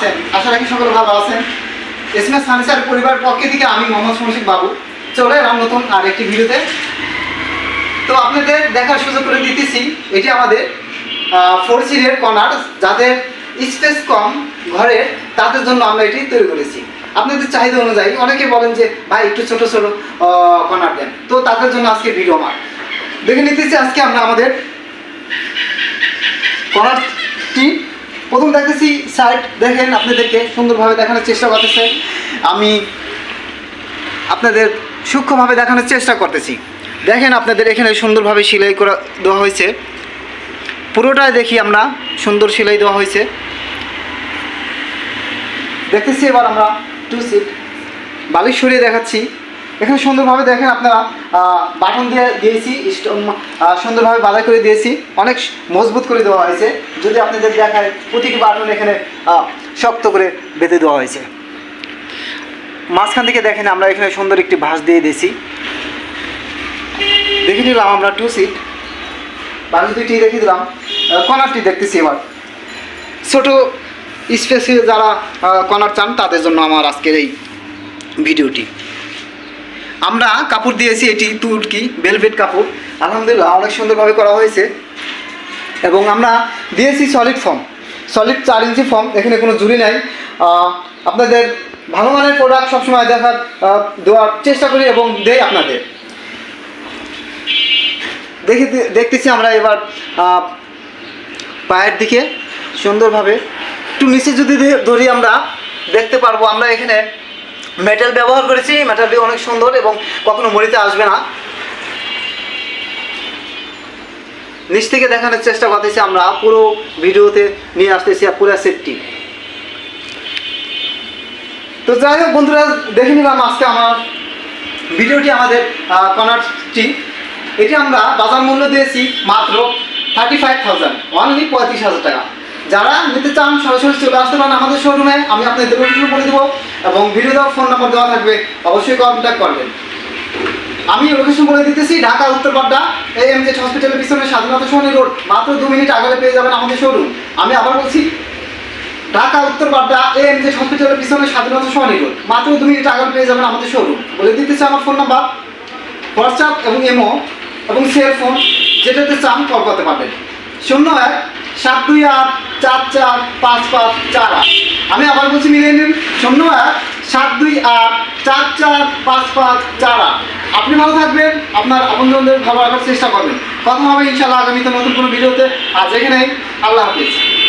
আছেন? আশা রাখি সকলে ভালো আছেন। এসএমএস ফার্নিচার পরিবারের পক্ষে থেকে আমি মোহাম্মদ শমশিক বাবু চলে এলাম নতুন আর একটি ভিডিওতে। তো আপনাদের দেখার সুযোগ করে দিতেছি, এটি আমাদের ফোর সিটের কর্নার যাদের স্পেস কম ঘরে, তাদের জন্য আমরা এটি তৈরি করেছি। আপনাদের চাহিদা অনুযায়ী, অনেকে বলেন যে, ভাই, একটু ছোট ছোট কর্নার দেন। তো তাদের জন্য আজকে ভিডিও আমার। দেখে নিতেছি আজকে আমরা আমাদের কর্নারটি প্রথম দেখতেছি সাইড দেখেন আপনাদেরকে সুন্দরভাবে দেখানোর চেষ্টা করতেছে। আমি আপনাদের সূক্ষ্মভাবে দেখানোর চেষ্টা করতেছি। দেখেন আপনাদের এখানে সুন্দরভাবে সেলাই করা দেওয়া হয়েছে। পুরোটাই দেখি আমরা, সুন্দর সেলাই দেওয়া হয়েছে। দেখতেছি এবার আমরা টু সিট বালিশ সরিয়ে দেখাচ্ছি। এখানে সুন্দরভাবে দেখেন আপনারা বাটন দিয়ে দিয়েছি সুন্দরভাবে বাধাই করে দিয়েছি। অনেক মজবুত করে দেওয়া হয়েছে। যদি আপনাদের দেখায়, প্রতিটি বাটন এখানে শক্ত করে বেঁধে দেওয়া হয়েছে। মাঝখান থেকে দেখেন, আমরা এখানে সুন্দর একটি ভাঁজ দিয়ে দিয়েছি। দেখে নিলাম আমরা টু সিট বাকি দুইটি দেখে দিলাম। কর্নারটি দেখতেছি এবার। ছোট স্পেসে যারা কর্নার চান, তাদের জন্য আমার আজকের এই ভিডিওটি। আমরা কাপড় দিয়েছি, এটি তুর্কি বেলভেট কাপড়। আলহামদুলিল্লাহ, অনেক সুন্দরভাবে করা হয়েছে। এবং আমরা দিয়েছি সলিড ফর্ম সলিড চার ইঞ্চি ফর্ম এখানে কোনো জুড়ি নাই। আপনাদের ভালো মানের প্রোডাক্ট সবসময় দেখার দেওয়ার চেষ্টা করি এবং দেই আপনাদের। দেখি দেখতেছি আমরা এবার পায়ের দিকে সুন্দরভাবে। একটু নিচে যদি ধরি আমরা, দেখতে পারব আমরা এখানে মেটাল ব্যবহার করেছি মেটালটি অনেক সুন্দর এবং কখনো মরিতে আসবে না। নিচ থেকে দেখানোর চেষ্টা করতেছি আমরা, পুরো ভিডিওতে নিয়ে আসতেছি পুরো সেটটি তো যাই হোক বন্ধুরা, দেখে নিলাম আজকে আমার ভিডিওটি আমাদের কর্নারটি এটি আমরা বাজার মূল্য দিয়েছি মাত্র থার্টি ফাইভ থাউজেন্ড অনলি পঁয়ত্রিশ হাজার টাকা। যারা নিতে চান, সরাসরি চলে আসতে পারেন আমাদের শোরুমে আমি আপনাদের লোকেশন বলে দেবো এবং ভিডিও ফোন নাম্বার দেওয়া থাকবে। অবশ্যই কন্ট্যাক্ট করবেন। আমি লোকেশন বলে দিতেছি, ঢাকা, উত্তর উত্তরপাড্ডা এই এম জেড হসপিটালের পিছনে স্বাধীনতা সোহানি রোড মাত্র দু মিনিট আগে পেয়ে যাবেন আমাদের শোরুম আমি আবার বলছি, ঢাকা, উত্তর উত্তরপাড্ডা এ এম জেড হসপিটালের পিছনে স্বাধীনতা সোহানি রোড মাত্র দু মিনিট আগে পেয়ে যাবেন আমাদের শোরুম বলে দিতেছি আমার ফোন নাম্বার হোয়াটসঅ্যাপ এবং এমও এবং সেল ফোন যেটাতে চান কল করতে পারবেন। শূন্য এক সাত দুই আট, চার চার, পাঁচ পাঁচ, চার আট। আমি আবার বলছি মিলিয়ে নিন। এক সাত দুই আট, চার চার, পাঁচ পাঁচ, চার আট। আপনি ভালো থাকবেন, আপনার আপনজনদের ভালো রাখার চেষ্টা করবেন। কথা হবে ইনশাআল্লাহ আগামীতে নতুন কোনো ভিডিওতে। আজ এখানেই, আল্লাহ হাফিজ।